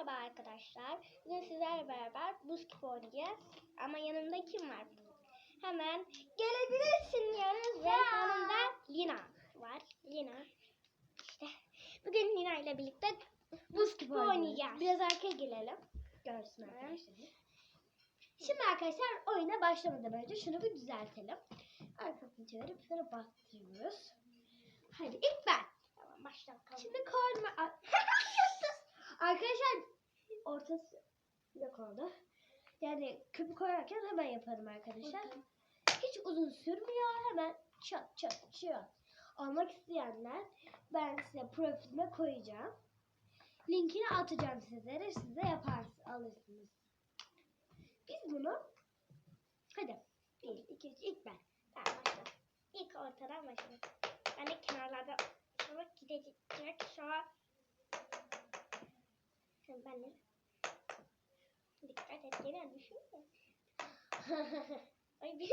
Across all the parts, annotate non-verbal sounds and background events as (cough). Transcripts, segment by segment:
Merhaba arkadaşlar. Bugün sizlerle beraber buz küpü oynayacağız. Ama yanımda kim var? Hemen gelebilirsin diyoruz ve yanımda Lina var. Lina. İşte bugün Lina ile birlikte buz küpü oynayacağız. Biraz arkaya gelelim. Görsün arkadaşlar. Şimdi arkadaşlar oyuna başlamadan önce şunu bir düzeltelim. Arkasını çevirip şöyle bastırıyoruz. Hadi ilk ben. Tamam başla bakalım. Şimdi koyma... (laughs) ortası yok oldu. Yani küpü koyarken hemen yaparım arkadaşlar. Hiç uzun sürmüyor. Hemen çat çat çat. Almak isteyenler ben size profilime koyacağım. Linkini atacağım sizlere. Siz de yaparsınız, alırsınız. Biz bunu hadi bir, iki, üç, ilk ben. Tamam başla. İlk ortadan başla. Ben de kenarlarda sonra gidecek sonra Şimdi ben de dikkat et gene düşünme. Ay bir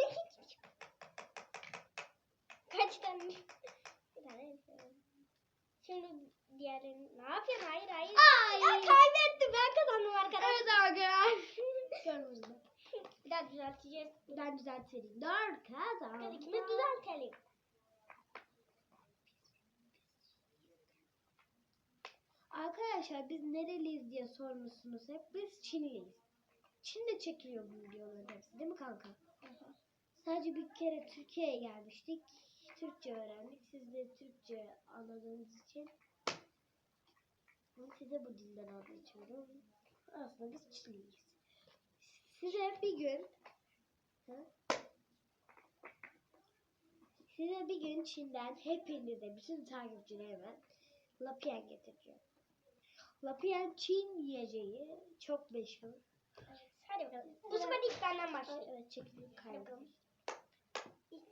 Kaç tane? Bir tane yapıyorum. Şimdi diğerini ne yapıyorsun? Hayır hayır. Ay. Ya kaybettim ben kazandım arkadaşlar. Evet arkadaşlar. Mü? Bir daha düzelteceğiz. Ben düzeltelim. Dört kazan. Hadi ikimiz düzeltelim. Arkadaşlar biz nereliyiz diye sormuşsunuz hep. Biz Çinliyiz. Çin'de çekiliyor bu videoların hepsi değil mi kanka? Sadece bir kere Türkiye'ye gelmiştik. Türkçe öğrendik. Siz de Türkçe anladığınız için size bu dilden anlatıyorum. Aslında biz Çinliyiz. Size bir gün Ha? Size bir gün Çin'den hepinize, bütün takipçilerime Lapien getireceğim. Lapien Çin yiyeceği çok meşhur. Hadi bakalım. Bu sefer ilk benden Ay, başlayalım. evet kaybettim. Bakalım. İlk,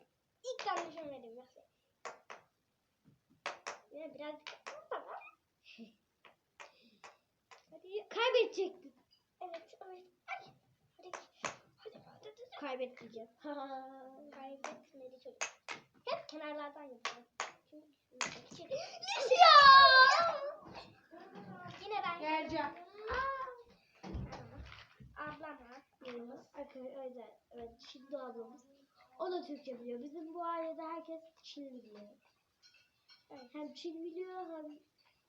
ilk ben düşünmedim. Nasıl? Yine biraz. (laughs) Hadi. Kaybedecektim. Evet, evet. Hadi. Hadi. Hadi. Hadi. hadi. Kaybetmeyeceğim. (laughs) Kaybetmedi çocuk. Hep kenarlardan yapıyor. Şimdi şimdi- Yes ya! Yine ben. Geleceğim. Aa. Ablam var. Arkadaşlar evet Çinli ablamız. O da Türkçe biliyor. Bizim bu ailede herkes Çinli biliyor. Evet. Hem Çin biliyor hem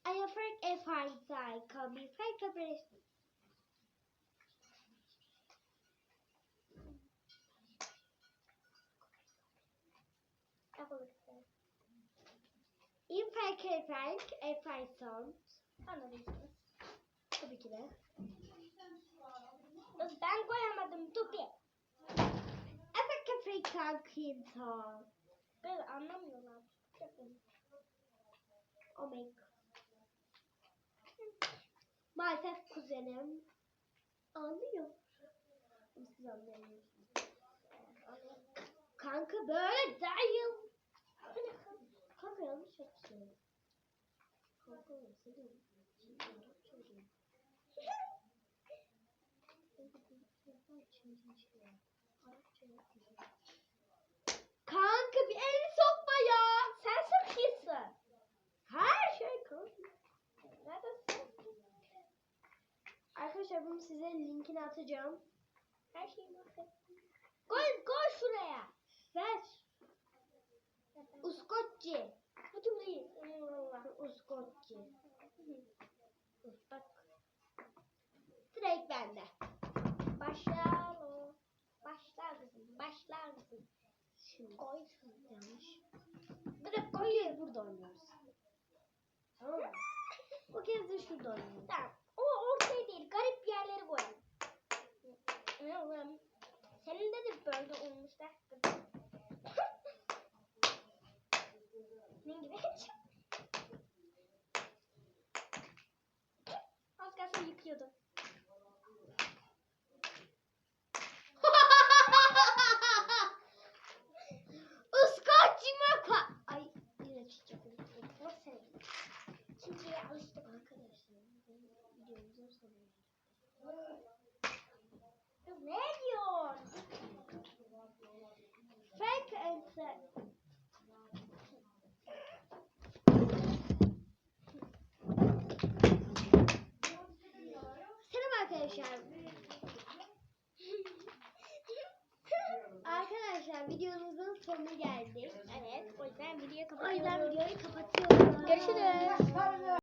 I am Frank F. Einstein. Call me Frank Cabrera. Yapalım. In Frank F. Frank F. Einstein. Anladınız. Tabii ki de. Ben koyamadım Tupi. Frank Clinton. Böyle anlamıyorlar. Oh. Maalesef kuzenim anlıyor. Ama siz anlayamıyorsunuz. Kanka böyle değil. Kanka yanlış yapıyorsun. Kanka senin (laughs) Arapça öğren. Arapça yapmıyor. Kanka bir elini sokma ya. Sen sokuyorsun. Her şey kanka. Neredesin? Arkadaşlar bunu size linkini atacağım. Her şeyi mahvettim. Koy, koy şuraya. Ver. Uskotçi. Bu çok iyi. Eyvallah. Uskotçi. Bak. Direkt bende. Başlayalım. Başlar mısın? Başlar mısın? Şimdi Koy. yanlış. Direkt koy burada oynuyoruz. Tamam mı? (laughs) Bu kez de şurada oynuyoruz. Tamam. Senin de de böyle olmuş da. ne gibi? Az kalsın yıkıyordu. Şimdiye alıştık. Arkadaşlar videomuzun sonuna arkadaşlar. arkadaşlar videomuzun sonu geldi. Evet o yüzden videoyu O yüzden kapatıyorum. videoyu kapatıyorum. Görüşürüz.